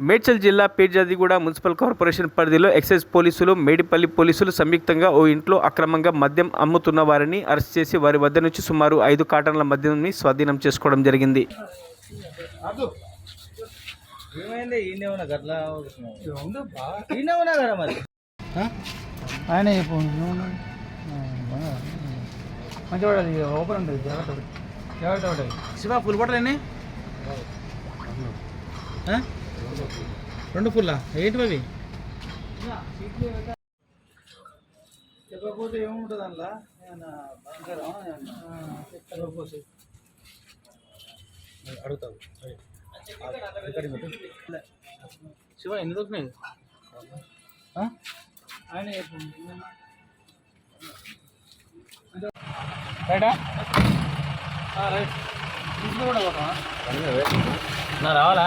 మేడ్చల్ జిల్లా Peerzadiguda municipal corporation పరిధిలో excise పోలీసులు మేడిపల్లి పోలీసులు సంయుక్తంగా ఓ ఇంట్లో అక్రమంగా మద్యం అమ్ముతున్న వారిని అరెస్ట్ చేసి వారి వద్ద నుంచి సుమారు ఐదు కాటన్ల మద్యంని స్వాధీనం చేసుకోవడం జరిగింది. ఆయన ఓపెన్ ఉంటుంది జాగ్రత్త. జాగ్రత్త శివ పుల్ ఆ? రెండు పుల్లా ఏంటి అవి? చెప్పకపోతే ఏముంటుంది అందులో? చెప్పకపోతే. అడుగుతావు. శివ ఎన్ని దొరికినాయి? ఆయన రైటా? రైట్. తీసుకు కూడా పోతామా నా రావాలా?